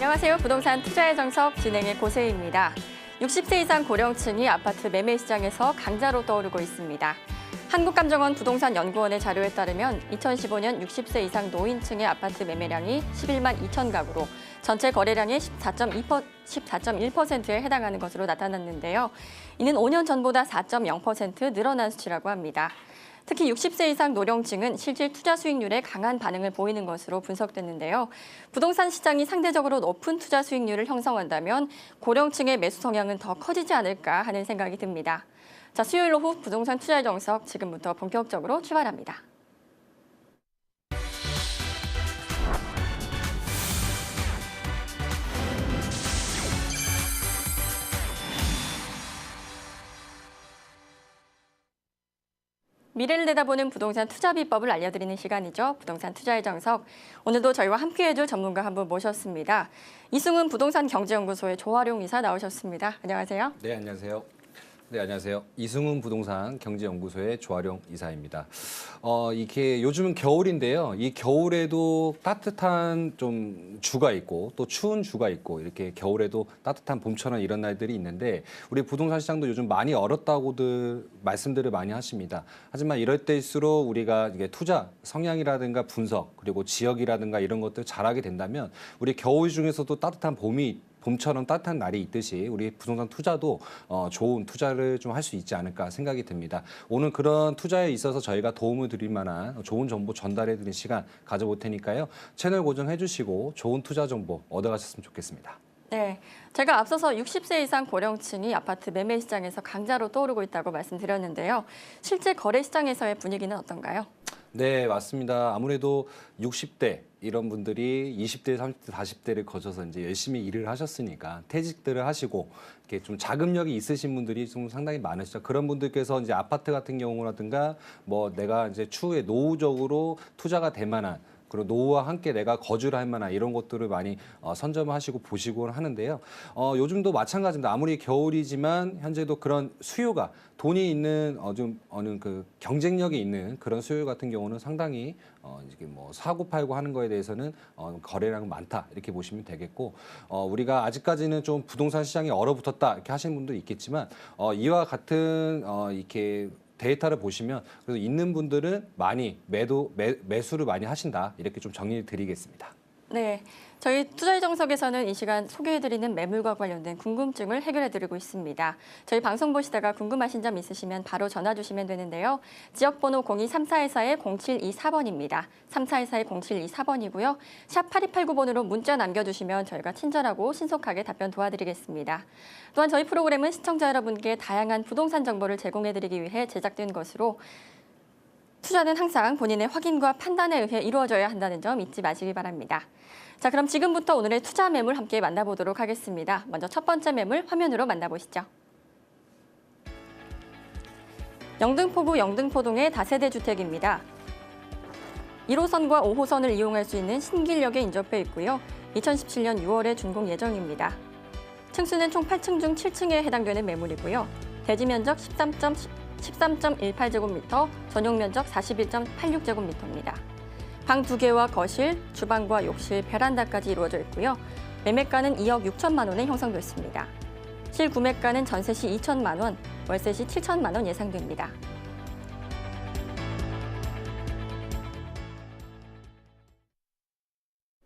안녕하세요. 부동산 투자의 정석 진행의 고세희입니다. 60세 이상 고령층이 아파트 매매 시장에서 강자로 떠오르고 있습니다. 한국감정원 부동산 연구원의 자료에 따르면 2015년 60세 이상 노인층의 아파트 매매량이 11만 2천 가구로 전체 거래량의 14.2%, 14.1%에 해당하는 것으로 나타났는데요. 이는 5년 전보다 4.0% 늘어난 수치라고 합니다. 특히 60세 이상 노령층은 실질 투자 수익률에 강한 반응을 보이는 것으로 분석됐는데요. 부동산 시장이 상대적으로 높은 투자 수익률을 형성한다면 고령층의 매수 성향은 더 커지지 않을까 하는 생각이 듭니다. 자, 수요일 오후 부동산 투자의 정석 지금부터 본격적으로 출발합니다. 미래를 내다보는 부동산 투자 비법을 알려드리는 시간이죠. 부동산 투자의 정석. 오늘도 저희와 함께해 줄 전문가 한 분 모셨습니다. 이승훈 부동산 경제연구소의 조화룡 이사 나오셨습니다. 안녕하세요. 네, 안녕하세요. 네, 안녕하세요. 이승훈 부동산 경제연구소의 조아룡 이사입니다. 어, 이게 요즘은 겨울인데요. 이 겨울에도 따뜻한 좀 주가 있고 또 추운 주가 있고 이렇게 겨울에도 따뜻한 봄처럼 이런 날들이 있는데 우리 부동산 시장도 요즘 많이 얼었다고들 말씀들을 많이 하십니다. 하지만 이럴 때일수록 우리가 이게 투자 성향이라든가 분석 그리고 지역이라든가 이런 것들 잘하게 된다면 우리 겨울 중에서도 따뜻한 봄이 봄처럼 따뜻한 날이 있듯이 우리 부동산 투자도 어, 좋은 투자를 좀 할 수 있지 않을까 생각이 듭니다. 오늘 그런 투자에 있어서 저희가 도움을 드릴 만한 좋은 정보 전달해 드리는 시간 가져볼 테니까요. 채널 고정해 주시고 좋은 투자 정보 얻어가셨으면 좋겠습니다. 네, 제가 앞서서 60세 이상 고령층이 아파트 매매 시장에서 강자로 떠오르고 있다고 말씀드렸는데요. 실제 거래 시장에서의 분위기는 어떤가요? 네, 맞습니다. 아무래도 60대 이런 분들이 20대, 30대, 40대를 거쳐서 이제 열심히 일을 하셨으니까 퇴직들을 하시고 이렇게 좀 자금력이 있으신 분들이 좀 상당히 많으시죠. 그런 분들께서 이제 아파트 같은 경우라든가 뭐 내가 이제 추후에 노후적으로 투자가 될 만한 그리고 노후와 함께 내가 거주를 할 만한 이런 것들을 많이 어, 선점하시고 보시고 하는데요. 어, 요즘도 마찬가지입니다. 아무리 겨울이지만 현재도 그런 수요가 돈이 있는 어, 좀 어느 그 경쟁력이 있는 그런 수요 같은 경우는 상당히 어, 이게 뭐 사고 팔고 하는 거에 대해서는 어, 거래량 많다 이렇게 보시면 되겠고 어, 우리가 아직까지는 좀 부동산 시장이 얼어붙었다 이렇게 하시는 분도 있겠지만 어, 이와 같은 어, 이렇게 데이터를 보시면 그래서 있는 분들은 많이 매도 매, 매수를 많이 하신다 이렇게 좀 정리를 드리겠습니다. 네, 저희 투자의 정석에서는 이 시간 소개해드리는 매물과 관련된 궁금증을 해결해드리고 있습니다. 저희 방송 보시다가 궁금하신 점 있으시면 바로 전화 주시면 되는데요. 지역번호 023414-0724번입니다. 3414-0724번이고요. 샵 8289번으로 문자 남겨주시면 저희가 친절하고 신속하게 답변 도와드리겠습니다. 또한 저희 프로그램은 시청자 여러분께 다양한 부동산 정보를 제공해드리기 위해 제작된 것으로 투자는 항상 본인의 확인과 판단에 의해 이루어져야 한다는 점 잊지 마시기 바랍니다. 자, 그럼 지금부터 오늘의 투자 매물 함께 만나보도록 하겠습니다. 먼저 첫 번째 매물 화면으로 만나보시죠. 영등포구 영등포동의 다세대 주택입니다. 1호선과 5호선을 이용할 수 있는 신길역에 인접해 있고요. 2017년 6월에 준공 예정입니다. 층수는 총 8층 중 7층에 해당되는 매물이고요. 대지 면적 13. 13.18제곱미터, 전용 면적 41.86제곱미터입니다. 방 두 개와 거실, 주방과 욕실, 베란다까지 이루어져 있고요. 매매가는 2억 6천만 원에 형성됐습니다. 실구매가는 전세 시 2천만 원, 월세 시 7천만 원 예상됩니다.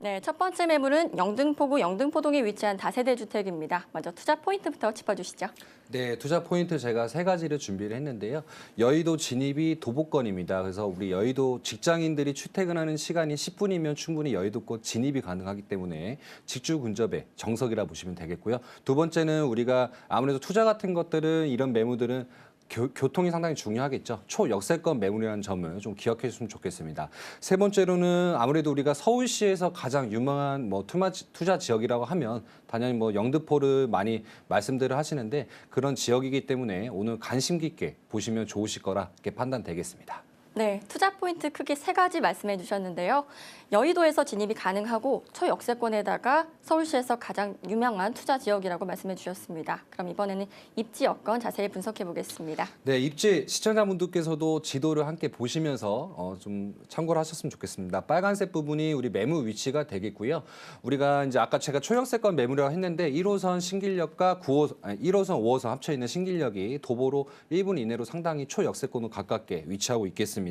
네, 첫 번째 매물은 영등포구 영등포동에 위치한 다세대 주택입니다. 먼저 투자 포인트부터 짚어주시죠. 네, 투자 포인트 제가 세 가지를 준비를 했는데요. 여의도 진입이 도보권입니다. 그래서 우리 여의도 직장인들이 출퇴근하는 시간이 10분이면 충분히 여의도권 진입이 가능하기 때문에 직주 근접의 정석이라 보시면 되겠고요. 두 번째는 우리가 아무래도 투자 같은 것들은 이런 매물들은 교, 교통이 상당히 중요하겠죠. 초역세권 매물이라는 점을 좀 기억해 주시면 좋겠습니다. 세 번째로는 아무래도 우리가 서울시에서 가장 유명한 뭐 투마, 투자 지역이라고 하면 당연히 뭐 영등포를 많이 말씀들을 하시는데 그런 지역이기 때문에 오늘 관심 깊게 보시면 좋으실 거라 이렇게 판단되겠습니다. 네, 투자 포인트 크게 세 가지 말씀해 주셨는데요. 여의도에서 진입이 가능하고 초역세권에다가 서울시에서 가장 유명한 투자 지역이라고 말씀해 주셨습니다. 그럼 이번에는 입지 여건 자세히 분석해 보겠습니다. 네, 입지 시청자분들께서도 지도를 함께 보시면서 어, 좀 참고를 하셨으면 좋겠습니다. 빨간색 부분이 우리 매물 위치가 되겠고요. 우리가 이제 아까 제가 초역세권 매물이라고 했는데 1호선 신길역과 9호, 아니, 1호선, 5호선 합쳐 있는 신길역이 도보로 1분 이내로 상당히 초역세권으로 가깝게 위치하고 있겠습니다.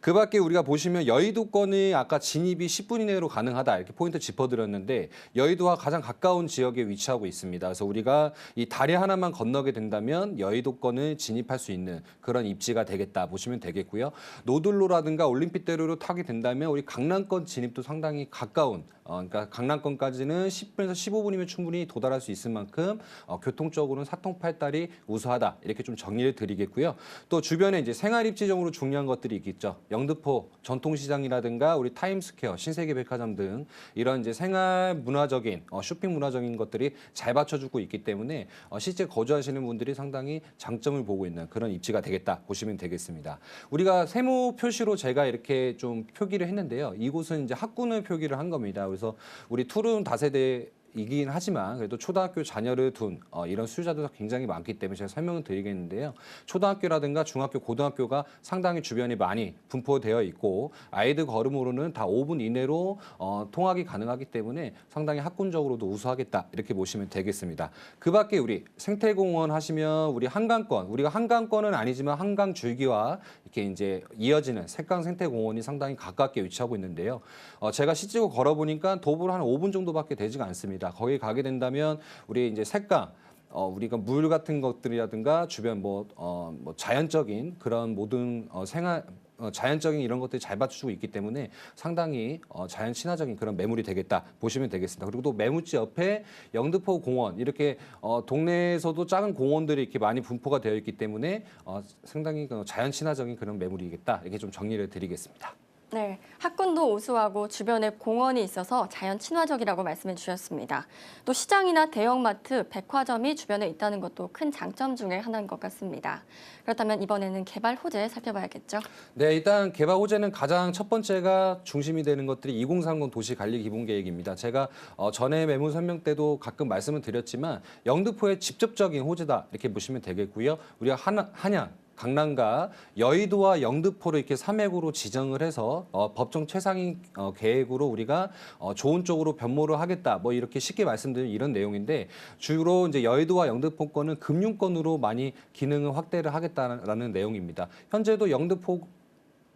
그 밖에 우리가 보시면 여의도권이 아까 진입이 10분 이내로 가능하다 이렇게 포인트 짚어드렸는데 여의도와 가장 가까운 지역에 위치하고 있습니다. 그래서 우리가 이 다리 하나만 건너게 된다면 여의도권을 진입할 수 있는 그런 입지가 되겠다 보시면 되겠고요. 노들로라든가 올림픽대로로 타게 된다면 우리 강남권 진입도 상당히 가까운 어, 그러니까 강남권까지는 10분에서 15분이면 충분히 도달할 수 있을 만큼 어, 교통적으로는 사통팔달이 우수하다 이렇게 좀 정리를 드리겠고요. 또 주변에 이제 생활 입지적으로 중요한 것들이 있겠죠. 영등포 전통시장이라든가 우리 타임스퀘어, 신세계백화점 등 이런 이제 생활 문화적인 어, 쇼핑 문화적인 것들이 잘 받쳐주고 있기 때문에 어, 실제 거주하시는 분들이 상당히 장점을 보고 있는 그런 입지가 되겠다 보시면 되겠습니다. 우리가 세모 표시로 제가 이렇게 좀 표기를 했는데요. 이곳은 이제 학군을 표기를 한 겁니다. 그래서 우리 투룸 다세대 이긴 하지만 그래도 초등학교 자녀를 둔 어, 이런 수요자도 굉장히 많기 때문에 제가 설명을 드리겠는데요. 초등학교라든가 중학교, 고등학교가 상당히 주변에 많이 분포되어 있고 아이들 걸음으로는 다 5분 이내로 어, 통학이 가능하기 때문에 상당히 학군적으로도 우수하겠다 이렇게 보시면 되겠습니다. 그 밖에 우리 생태공원 하시면 우리 한강권 우리가 한강권은 아니지만 한강 줄기와 이렇게 이제 이어지는 색강 생태공원이 상당히 가깝게 위치하고 있는데요. 어, 제가 실제로 걸어보니까 도보로 한 5분 정도밖에 되지가 않습니다. 거기 가게 된다면 우리 이제 색강 어, 우리가 물 같은 것들이라든가 주변 뭐, 어, 뭐 자연적인 그런 모든 어, 생활 어, 자연적인 이런 것들이 잘 받쳐주고 있기 때문에 상당히 어, 자연 친화적인 그런 매물이 되겠다 보시면 되겠습니다. 그리고 또 매물지 옆에 영등포 공원 이렇게 어, 동네에서도 작은 공원들이 이렇게 많이 분포가 되어 있기 때문에 어, 상당히 그 자연 친화적인 그런 매물이겠다 이렇게 좀 정리를 드리겠습니다. 네, 학군도 우수하고 주변에 공원이 있어서 자연 친화적이라고 말씀해 주셨습니다. 또 시장이나 대형마트, 백화점이 주변에 있다는 것도 큰 장점 중에 하나인 것 같습니다. 그렇다면 이번에는 개발 호재 살펴봐야겠죠. 네, 일단 개발 호재는 가장 첫 번째가 중심이 되는 것들이 2030 도시 관리 기본 계획입니다. 제가 어, 전에 매물 설명 때도 가끔 말씀을 드렸지만 영등포의 직접적인 호재다 이렇게 보시면 되겠고요. 우리가 한, 한양 강남과 여의도와 영등포를 이렇게 삼획으로 지정을 해서 어, 법정 최상위 어, 계획으로 우리가 어, 좋은 쪽으로 변모를 하겠다. 뭐 이렇게 쉽게 말씀드린 이런 내용인데 주로 이제 여의도와 영등포권은 금융권으로 많이 기능을 확대를 하겠다라는 내용입니다. 현재도 영등포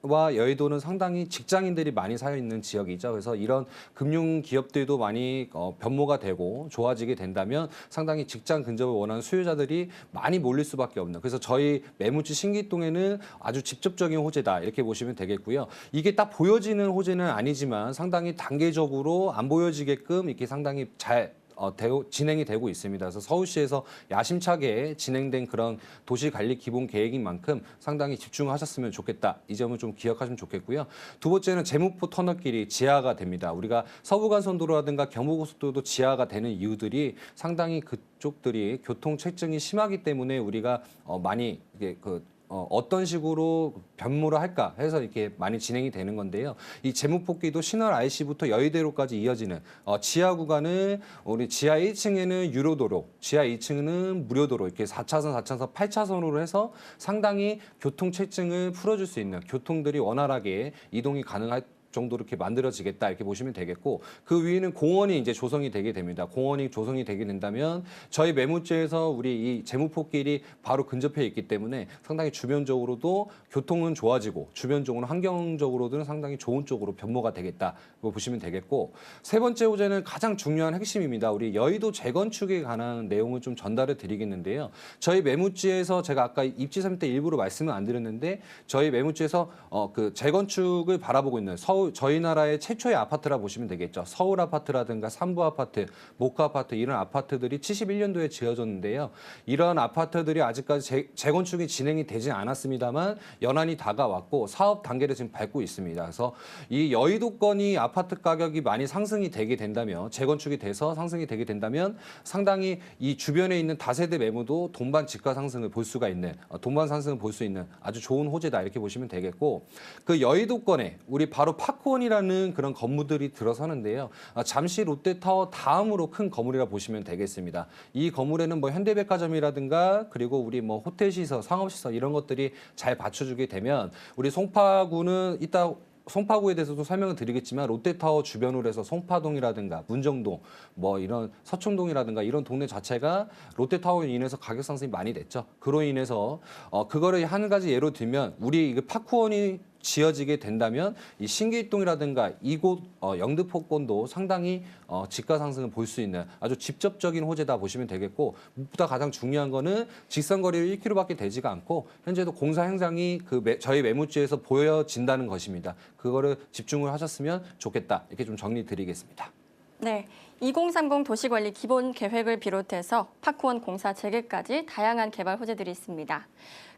와 여의도는 상당히 직장인들이 많이 살아 있는 지역이죠. 그래서 이런 금융 기업들도 많이 어, 변모가 되고 좋아지게 된다면 상당히 직장 근접을 원하는 수요자들이 많이 몰릴 수밖에 없는. 그래서 저희 매물지 신기동에는 아주 직접적인 호재다 이렇게 보시면 되겠고요. 이게 딱 보여지는 호재는 아니지만 상당히 단계적으로 안 보여지게끔 이렇게 상당히 잘 어, 되고, 진행이 되고 있습니다. 그래서 서울시에서 야심차게 진행된 그런 도시 관리 기본 계획인 만큼 상당히 집중하셨으면 좋겠다. 이 점을 좀 기억하시면 좋겠고요. 두 번째는 제무포 터널길이 지하가 됩니다. 우리가 서부간선도로라든가 경부고속도로도 지하가 되는 이유들이 상당히 그쪽들이 교통 체증이 심하기 때문에 우리가 어, 많이 이게 그 어, 어떤 식으로 변모를 할까 해서 이렇게 많이 진행이 되는 건데요. 이 제무폭기도 신월 IC부터 여의대로까지 이어지는 어, 지하 구간을 우리 지하 1층에는 유료도로, 지하 2층은 무료도로 이렇게 4차선, 4차선, 8차선으로 해서 상당히 교통 체증을 풀어줄 수 있는 교통들이 원활하게 이동이 가능할 정도로 이렇게 만들어지겠다 이렇게 보시면 되겠고 그 위에는 공원이 이제 조성이 되게 됩니다. 공원이 조성이 되게 된다면 저희 매물지에서 우리 이 제무폭길이 바로 근접해 있기 때문에 상당히 주변적으로도 교통은 좋아지고 주변적으로 환경적으로는 상당히 좋은 쪽으로 변모가 되겠다 고 보시면 되겠고 세 번째 호재는 가장 중요한 핵심입니다. 우리 여의도 재건축에 관한 내용을 좀 전달을 드리겠는데요. 저희 매물지에서 제가 아까 입지 3때 일부러 말씀을 안 드렸는데 저희 매물지에서 어, 그 재건축을 바라보고 있는 서울 저희 나라의 최초의 아파트라 보시면 되겠죠. 서울 아파트라든가 삼부 아파트, 목화 아파트 이런 아파트들이 71년도에 지어졌는데요. 이런 아파트들이 아직까지 재, 재건축이 진행이 되진 않았습니다만 연한이 다가왔고 사업 단계를 지금 밟고 있습니다. 그래서 이 여의도권이 아파트 가격이 많이 상승이 되게 된다면 재건축이 돼서 상승이 되게 된다면 상당히 이 주변에 있는 다세대 매물도 돈반 집가 상승을 볼 수가 있는 어, 돈반 상승을 볼 수 있는 아주 좋은 호재다 이렇게 보시면 되겠고 그 여의도권에 우리 바로 파크원이라는 그런 건물들이 들어서는데요. 아, 잠시 롯데타워 다음으로 큰 건물이라 보시면 되겠습니다. 이 건물에는 뭐 현대백화점이라든가 그리고 우리 뭐 호텔 시설, 상업 시설 이런 것들이 잘 받쳐주게 되면 우리 송파구는 이따 송파구에 대해서도 설명을 드리겠지만 롯데타워 주변으로 해서 송파동이라든가 문정동 뭐 이런 서촌동이라든가 이런 동네 자체가 롯데타워로 인해서 가격 상승이 많이 됐죠. 그로 인해서 어 그거를 한 가지 예로 들면 우리 이 파크원이 지어지게 된다면 이 신길동이라든가 이곳 어, 영등포권도 상당히 어, 집가 상승을 볼 수 있는 아주 직접적인 호재다 보시면 되겠고 무엇보다 가장 중요한 거는 직선 거리를 1km밖에 되지가 않고 현재도 공사 현장이 그 매- 저희 매물지에서 보여진다는 것입니다. 그거를 집중을 하셨으면 좋겠다 이렇게 좀 정리 드리겠습니다. 네, 2030 도시관리 기본 계획을 비롯해서 파크원 공사 재개까지 다양한 개발 호재들이 있습니다.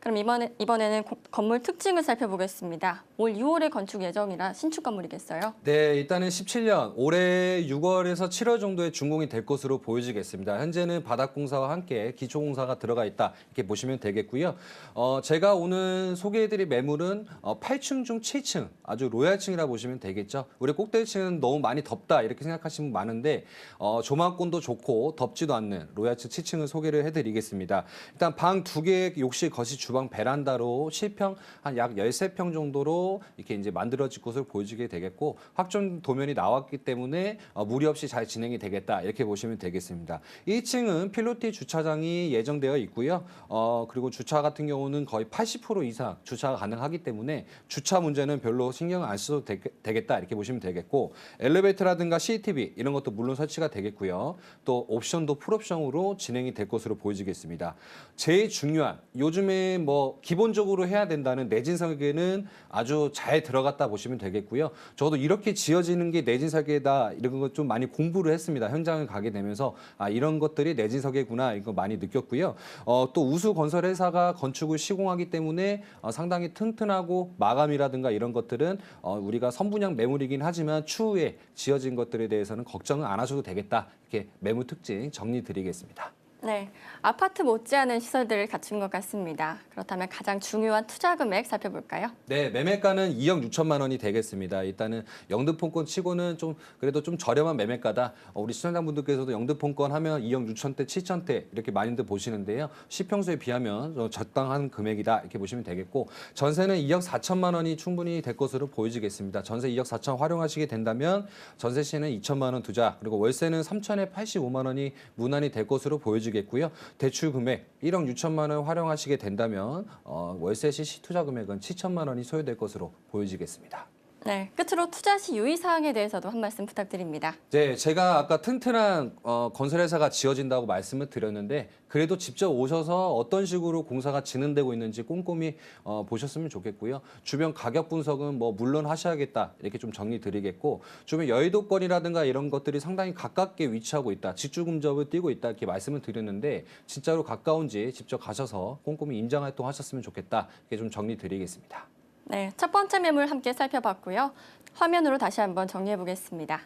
그럼 이번에, 이번에는 고- 건물 특징을 살펴보겠습니다. 올 6월에 건축 예정이라 신축 건물이겠어요? 네, 일단은 17년 올해 6월에서 7월 정도에 준공이 될 것으로 보여지겠습니다. 현재는 바닥공사와 함께 기초공사가 들어가 있다 이렇게 보시면 되겠고요. 어, 제가 오늘 소개해드릴 매물은 어, 8층 중 7층 아주 로얄층이라 보시면 되겠죠. 우리 꼭대기층은 너무 많이 덥다 이렇게 생각하시는 분 많은데 어, 조망권도 좋고 덥지도 않는 로얄층 7층을 소개를 해드리겠습니다. 일단 방 두 개, 욕실, 거실, 주방, 베란다로 실평 한 약 13평 정도로 이렇게 이제 만들어질 것으로 보여지게 되겠고 확정 도면이 나왔기 때문에 어, 무리 없이 잘 진행이 되겠다 이렇게 보시면 되겠습니다. 1층은 필로티 주차장이 예정되어 있고요. 어, 그리고 주차 같은 경우는 거의 80% 이상 주차가 가능하기 때문에 주차 문제는 별로 신경 안 써도 되, 겠다 이렇게 보시면 되겠고 엘리베이터라든가 CCTV 이런 것도 물론 설치가 되겠고요. 또 옵션도 풀옵션으로 진행이 될 것으로 보여지겠습니다. 제일 중요한 요즘에 뭐 기본적으로 해야 된다는 내진 설계는 아주 잘 들어갔다 보시면 되겠고요. 저도 이렇게 지어지는 게 내진 설계다 이런 거좀 많이 공부를 했습니다. 현장을 가게 되면서 아 이런 것들이 내진 설계구나 이거 많이 느꼈고요. 어, 또 우수 건설 회사가 건축을 시공하기 때문에 어, 상당히 튼튼하고 마감이라든가 이런 것들은 어, 우리가 선분양 매물이긴 하지만 추후에 지어진 것들에 대해서는 걱정을 안 하셔 도 되겠다 이렇게 매물 특징 정리 드리겠습니다. 네, 아파트 못지않은 시설들을 갖춘 것 같습니다. 그렇다면 가장 중요한 투자 금액 살펴볼까요? 네, 매매가는 2억 6천만 원이 되겠습니다. 일단은 영등포권 치고는 좀 그래도 좀 저렴한 매매가다. 어, 우리 시청자분들께서도 영등포권 하면 2억 6천대, 7천대 이렇게 많이들 보시는데요. 시평수에 비하면 좀 적당한 금액이다 이렇게 보시면 되겠고 전세는 2억 4천만 원이 충분히 될 것으로 보여지겠습니다. 전세 2억 4천 활용하시게 된다면 전세 시는 2천만 원 투자 그리고 월세는 3천에 85만 원이 무난히 될 것으로 보여지겠 고요. 대출 금액 1억 6천만 원 활용하시게 된다면 어, 월세 시 시투자 금액은 7천만 원이 소요될 것으로 보여지겠습니다. 네, 끝으로 투자 시 유의사항에 대해서도 한 말씀 부탁드립니다. 네, 제가 아까 튼튼한 어, 건설회사가 지어진다고 말씀을 드렸는데 그래도 직접 오셔서 어떤 식으로 공사가 진행되고 있는지 꼼꼼히 어, 보셨으면 좋겠고요. 주변 가격 분석은 뭐 물론 하셔야겠다 이렇게 좀 정리 드리겠고 주변 여의도권이라든가 이런 것들이 상당히 가깝게 위치하고 있다. 직주금접을 띄고 있다 이렇게 말씀을 드렸는데 진짜로 가까운지 직접 가셔서 꼼꼼히 임장 활동하셨으면 좋겠다 이렇게 좀 정리 드리겠습니다. 네, 첫 번째 매물 함께 살펴봤고요. 화면으로 다시 한번 정리해 보겠습니다.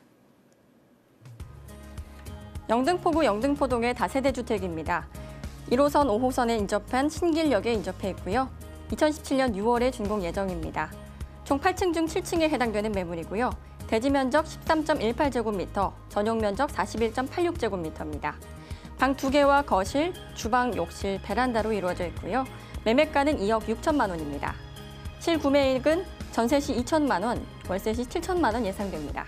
영등포구 영등포동의 다세대 주택입니다. 1호선, 5호선에 인접한 신길역에 인접해 있고요. 2017년 6월에 준공 예정입니다. 총 8층 중 7층에 해당되는 매물이고요. 대지 면적 13.18제곱미터, 전용 면적 41.86제곱미터입니다. 방 두개와 거실, 주방, 욕실, 베란다로 이루어져 있고요. 매매가는 2억 6천만 원입니다. 실구매액은 전세 시 2천만 원, 월세 시 7천만 원 예상됩니다.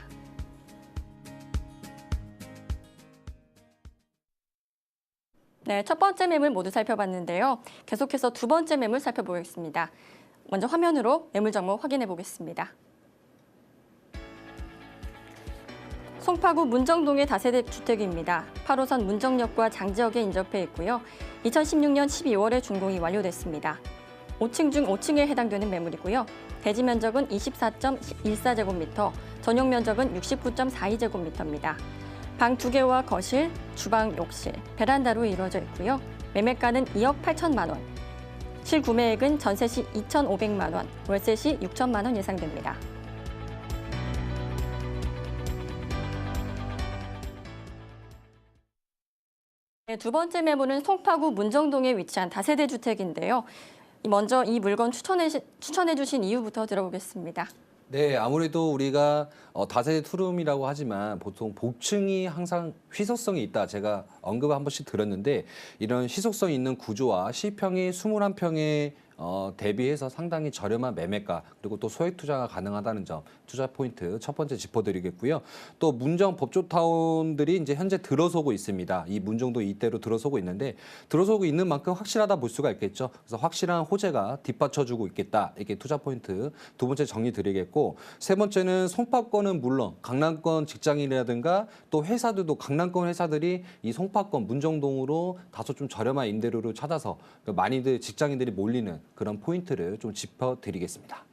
네, 첫 번째 매물 모두 살펴봤는데요. 계속해서 두 번째 매물 살펴보겠습니다. 먼저 화면으로 매물 정보 확인해 보겠습니다. 송파구 문정동의 다세대 주택입니다. 8호선 문정역과 장지역에 인접해 있고요. 2016년 12월에 준공이 완료됐습니다. 5층 중 5층에 해당되는 매물이고요. 대지 면적은 24.14제곱미터, 전용 면적은 69.42제곱미터입니다. 방 두개와 거실, 주방, 욕실, 베란다로 이루어져 있고요. 매매가는 2억 8천만 원. 실구매액은 전세 시 2,500만 원, 월세 시 6천만 원 예상됩니다. 네, 두 번째 매물은 송파구 문정동에 위치한 다세대 주택인데요. 먼저 이 물건 추천해, 추천해 주신 이유부터 들어보겠습니다. 네, 아무래도 우리가 어, 다세대 투룸이라고 하지만 보통 복층이 항상 희소성이 있다. 제가 언급을 한 번씩 들었는데 이런 희소성 있는 구조와 시평이 21평에 어, 대비해서 상당히 저렴한 매매가 그리고 또 소액 투자가 가능하다는 점 투자 포인트 첫 번째 짚어드리겠고요. 또 문정 법조타운들이 이제 현재 들어서고 있습니다. 이 문정도 이대로 들어서고 있는데 들어서고 있는 만큼 확실하다 볼 수가 있겠죠. 그래서 확실한 호재가 뒷받쳐주고 있겠다. 이게 투자 포인트 두 번째 정리 드리겠고 세 번째는 송파권은 물론 강남권 직장인이라든가 또 회사들도 강남권 회사들이 이 송파권 문정동으로 다소 좀 저렴한 임대료를 찾아서 그 많이들 직장인들이 몰리는 그런 포인트를 좀 짚어드리겠습니다.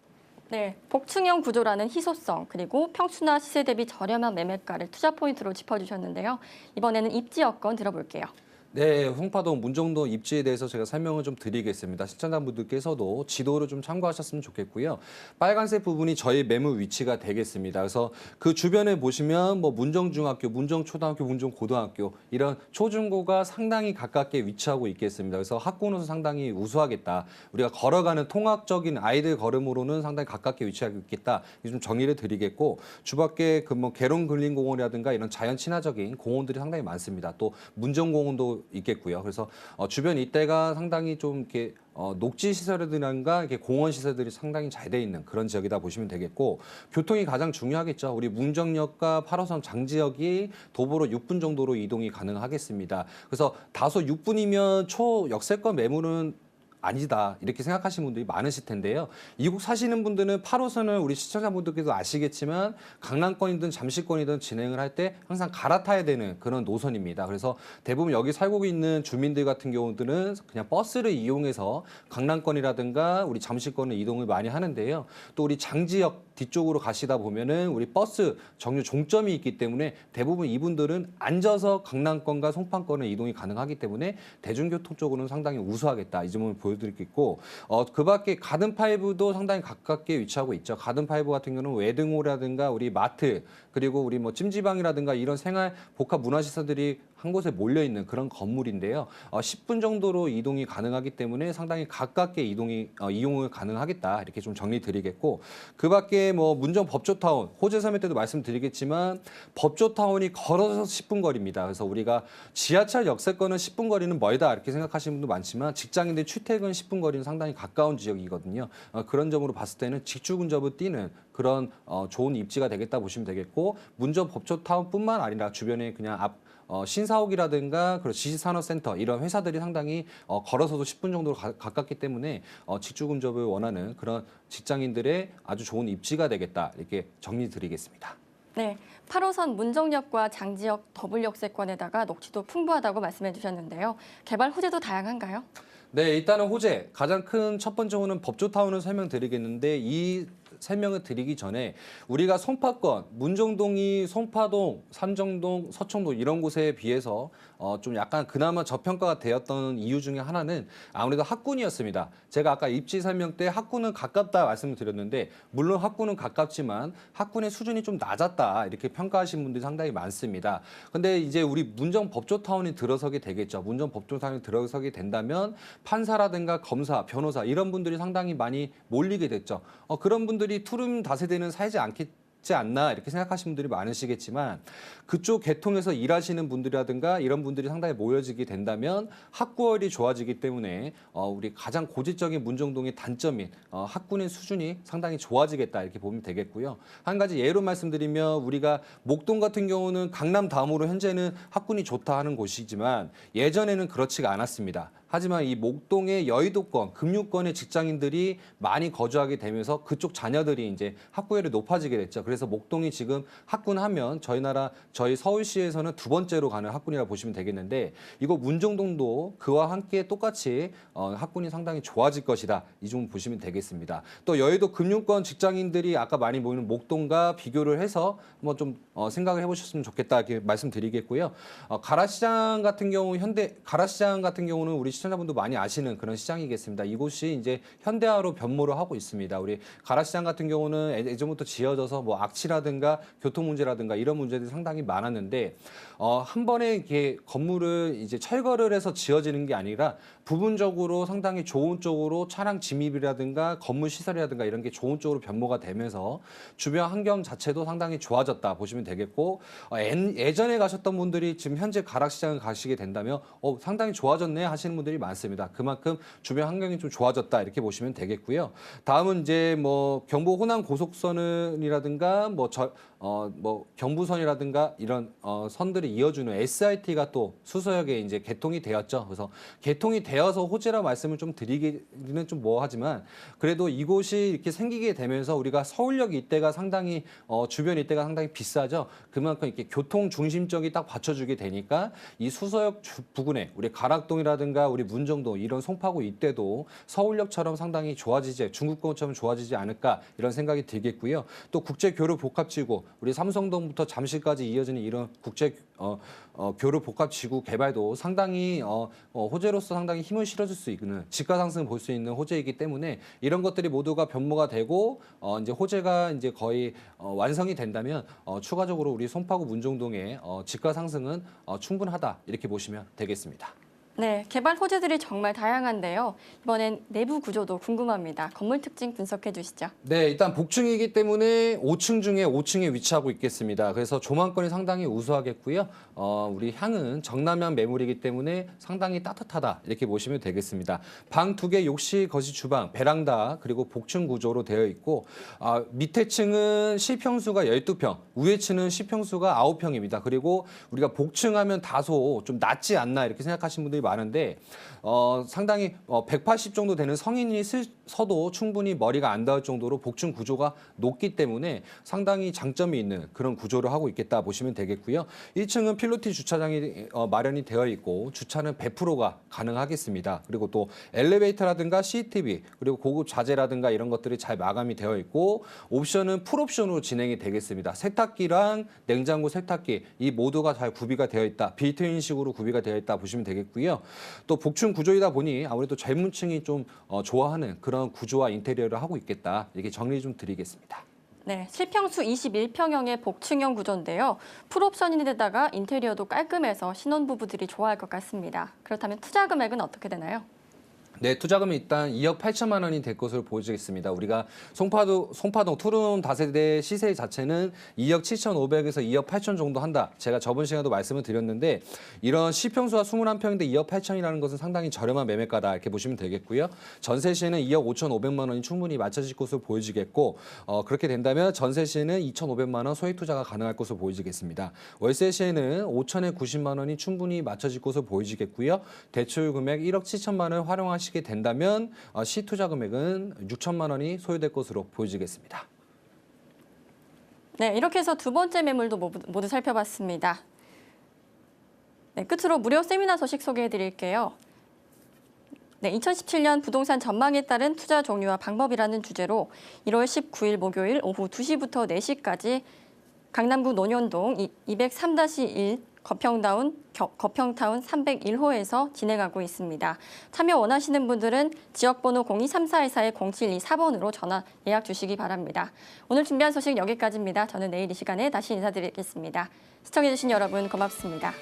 네, 복층형 구조라는 희소성 그리고 평수나 시세 대비 저렴한 매매가를 투자 포인트로 짚어주셨는데요. 이번에는 입지 여건 들어볼게요. 네, 홍파동 문정동 입지에 대해서 제가 설명을 좀 드리겠습니다. 시청자분들께서도 지도를 좀 참고하셨으면 좋겠고요. 빨간색 부분이 저희 매물 위치가 되겠습니다. 그래서 그 주변에 보시면 뭐 문정중학교, 문정초등학교, 문정고등학교 이런 초중고가 상당히 가깝게 위치하고 있겠습니다. 그래서 학군으로서 상당히 우수하겠다. 우리가 걸어가는 통합적인 아이들 걸음으로는 상당히 가깝게 위치하고 있겠다. 이좀 정리를 드리겠고 주밖에 그뭐 계룡 근린공원이라든가 이런 자연 친화적인 공원들이 상당히 많습니다. 또 문정공원도 있겠고요. 그래서 어, 주변 이때가 상당히 좀 이렇게 어, 녹지 시설이라든가 이렇게 공원 시설들이 상당히 잘 돼 있는 그런 지역이다 보시면 되겠고 교통이 가장 중요하겠죠. 우리 문정역과 8호선 장지역이 도보로 6분 정도로 이동이 가능하겠습니다. 그래서 다소 6분이면 초 역세권 매물은 아니다 이렇게 생각하시는 분들이 많으실 텐데요. 이곳 사시는 분들은 8호선을 우리 시청자분들께도 아시겠지만 강남권이든 잠시권이든 진행을 할 때 항상 갈아타야 되는 그런 노선입니다. 그래서 대부분 여기 살고 있는 주민들 같은 경우들은 그냥 버스를 이용해서 강남권이라든가 우리 잠시권을 이동을 많이 하는데요. 또 우리 장지역 뒤쪽으로 가시다 보면은 우리 버스 정류 종점이 있기 때문에 대부분 이분들은 앉아서 강남권과 송판권을 이동이 가능하기 때문에 대중교통 쪽으로는 상당히 우수하겠다 이 점을 보여드리겠고 어, 그밖에 가든 파이브도 상당히 가깝게 위치하고 있죠. 가든 파이브 같은 경우는 외등호라든가 우리 마트 그리고 우리 뭐 찜지방이라든가 이런 생활 복합 문화시설들이 한 곳에 몰려 있는 그런 건물인데요. 어, 10분 정도로 이동이 가능하기 때문에 상당히 가깝게 이동이 어, 이용을 가능하겠다 이렇게 좀 정리드리겠고 그밖에 뭐 문정 법조타운 호재 설명 때도 말씀드리겠지만 법조타운이 걸어서 10분 거리입니다. 그래서 우리가 지하철 역세권은 10분 거리는 멀다 이렇게 생각하시는 분도 많지만 직장인들 출퇴근 10분 거리는 상당히 가까운 지역이거든요. 어, 그런 점으로 봤을 때는 직주 근접을 띄는 그런 어, 좋은 입지가 되겠다 보시면 되겠고 문정 법조타운뿐만 아니라 주변에 그냥 앞 어, 신사옥이라든가 그리고 지식산업센터 이런 회사들이 상당히 어, 걸어서도 10분 정도로 가, 가깝기 때문에 어, 직주 근접을 원하는 그런 직장인들의 아주 좋은 입지가 되겠다 이렇게 정리 드리겠습니다. 네, 8호선 문정역과 장지역 더블 역세권에다가 녹지도 풍부하다고 말씀해 주셨는데요. 개발 호재도 다양한가요? 네, 일단은 호재 가장 큰 첫 번째 호는 법조타운을 설명드리겠는데 이 설명을 드리기 전에 우리가 송파권, 문정동이 송파동, 삼정동, 서청동 이런 곳에 비해서 어, 좀 약간 그나마 저평가가 되었던 이유 중에 하나는 아무래도 학군이었습니다. 제가 아까 입지 설명 때 학군은 가깝다 말씀을 드렸는데 물론 학군은 가깝지만 학군의 수준이 좀 낮았다 이렇게 평가하신 분들이 상당히 많습니다. 근데 이제 우리 문정 법조타운이 들어서게 되겠죠. 문정 법조타운이 들어서게 된다면 판사라든가 검사, 변호사 이런 분들이 상당히 많이 몰리게 됐죠. 어, 그런 분들이 투룸 다세대는 살지 않 겠지 않나 이렇게 생각하시는 분들이 많으시겠지만 그쪽 계통에서 일하시는 분들이라든가 이런 분들이 상당히 모여지게 된다면 학구열이 좋아지기 때문에 어, 우리 가장 고질적인 문정동의 단점인 어, 학군의 수준이 상당히 좋아지겠다 이렇게 보면 되겠고요. 한 가지 예로 말씀드리면 우리가 목동 같은 경우는 강남 다음으로 현재는 학군이 좋다 하는 곳이지만 예전에는 그렇지가 않았습니다. 하지만 이 목동의 여의도권, 금융권의 직장인들이 많이 거주하게 되면서 그쪽 자녀들이 이제 학구열이 높아지게 됐죠. 그래서 목동이 지금 학군하면 저희 나라 저희 서울시에서는 두 번째로 가는 학군이라 고 보시면 되겠는데 이거 문정동도 그와 함께 똑같이 어, 학군이 상당히 좋아질 것이다. 이점 보시면 되겠습니다. 또 여의도 금융권 직장인들이 아까 많이 모이는 목동과 비교를 해서 한번 좀 어, 생각을 해보셨으면 좋겠다 이렇게 말씀드리겠고요. 어, 가라시장 같은 경우 현대 가라시장 같은 경우는 우리 시청자분도 많이 아시는 그런 시장이겠습니다. 이곳이 이제 현대화로 변모를 하고 있습니다. 우리 가라시장 같은 경우는 예- 예전부터 지어져서 뭐 악취라든가 교통 문제라든가 이런 문제들이 상당히 많았는데 어, 한 번에 이렇게 건물을 이제 철거를 해서 지어지는 게 아니라 부분적으로 상당히 좋은 쪽으로 차량 진입이라든가 건물 시설이라든가 이런 게 좋은 쪽으로 변모가 되면서 주변 환경 자체도 상당히 좋아졌다 보시면 되겠고 어, 엔- 예전에 가셨던 분들이 지금 현재 가락시장을 가시게 된다면 어, 상당히 좋아졌네 하시는 분들이 많습니다. 그만큼 주변 환경이 좀 좋아졌다 이렇게 보시면 되겠고요. 다음은 이제 뭐 경부 호남 고속선이라든가 뭐 저 어, 뭐 경부선이라든가 이런 어, 선들을 이어주는 SRT가 또 수서역에 이제 개통이 되었죠. 그래서 개통이 되어서 호재라 말씀을 좀 드리기는 좀 뭐하지만 그래도 이곳이 이렇게 생기게 되면서 우리가 서울역 이때가 상당히 어, 주변 이때가 상당히 비싸죠. 그만큼 이렇게 교통 중심적이 딱 받쳐주게 되니까 이 수서역 주- 부근에 우리 가락동이라든가 우리 문정동 이런 송파구 이때도 서울역처럼 상당히 좋아지지 중국권처럼 좋아지지 않을까 이런 생각이 들겠고요. 또 국제 교류 복합지구 우리 삼성동부터 잠실까지 이어지는 이런 국제 어, 어, 교류 복합 지구 개발도 상당히 어, 어, 호재로서 상당히 힘을 실어줄 수 있는 집가 상승 볼수 있는 호재이기 때문에 이런 것들이 모두가 변모가 되고 어, 이제 호재가 이제 거의 어, 완성이 된다면 어, 추가적으로 우리 송파구 문정동의 어, 집가 상승은 어, 충분하다 이렇게 보시면 되겠습니다. 네, 개발 호재들이 정말 다양한데요. 이번엔 내부 구조도 궁금합니다. 건물 특징 분석해 주시죠. 네, 일단 복층이기 때문에 5층 중에 5층에 위치하고 있겠습니다. 그래서 조망권이 상당히 우수하겠고요. 어, 우리 향은 정남향 매물이기 때문에 상당히 따뜻하다 이렇게 보시면 되겠습니다. 방 두 개, 욕실, 거실, 주방, 베란다 그리고 복층 구조로 되어 있고 아, 밑에 층은 실평수가 12평, 위에 층은 실평수가 9평입니다. 그리고 우리가 복층하면 다소 좀 낮지 않나 이렇게 생각하시는 분들이 많은데 어, 상당히 어, 180 정도 되는 성인이 슬, 서도 충분히 머리가 안 닿을 정도로 복층 구조가 높기 때문에 상당히 장점이 있는 그런 구조를 하고 있겠다 보시면 되겠고요. 1층은 필로티 주차장이 어, 마련이 되어 있고 주차는 100%가 가능하겠습니다. 그리고 또 엘리베이터라든가 CCTV 그리고 고급 자재라든가 이런 것들이 잘 마감이 되어 있고 옵션은 풀옵션으로 진행이 되겠습니다. 세탁기랑 냉장고 세탁기 이 모두가 잘 구비가 되어 있다. 빌트인식으로 구비가 되어 있다 보시면 되겠고요. 또 복층 구조이다 보니 아무래도 젊은 층이 좀 어, 좋아하는 그런 구조와 인테리어를 하고 있겠다. 이렇게 정리 좀 드리겠습니다. 네, 실평수 21평형의 복층형 구조인데요. 풀옵션인데다가 인테리어도 깔끔해서 신혼부부들이 좋아할 것 같습니다. 그렇다면 투자 금액은 어떻게 되나요? 네, 투자금이 일단 2억 8천만 원이 될 것으로 보여지겠습니다. 우리가 송파도, 송파동 투룸 다세대 시세 자체는 2억 7천5백에서 2억 8천 정도 한다. 제가 저번 시간에도 말씀을 드렸는데 이런 시평수가 21평인데 2억 8천이라는 것은 상당히 저렴한 매매가다 이렇게 보시면 되겠고요. 전세 시에는 2억 5천 5백만 원이 충분히 맞춰질 것으로 보여지겠고 어, 그렇게 된다면 전세 시에는 2,500만 원 소액 투자가 가능할 것으로 보여지겠습니다. 월세 시에는 5천에 90만 원이 충분히 맞춰질 것으로 보여지겠고요. 대출 금액 1억 7천만 원 활용하시 게 된다면 어, 시 투자 금액은 6천만 원이 소요될 것으로 보여지겠습니다. 네, 이렇게 해서 두 번째 매물도 모두, 살펴봤습니다. 네, 끝으로 무료 세미나 소식 소개해 드릴게요. 네, 2017년 부동산 전망에 따른 투자 종류와 방법이라는 주제로 1월 19일 목요일 오후 2시부터 4시까지 강남구 논현동 203-1 거평다운 겨- 거평타운 301호에서 진행하고 있습니다. 참여 원하시는 분들은 지역번호 023414-0724번으로 전화 예약 주시기 바랍니다. 오늘 준비한 소식 여기까지입니다. 저는 내일 이 시간에 다시 인사드리겠습니다. 시청해주신 여러분 고맙습니다.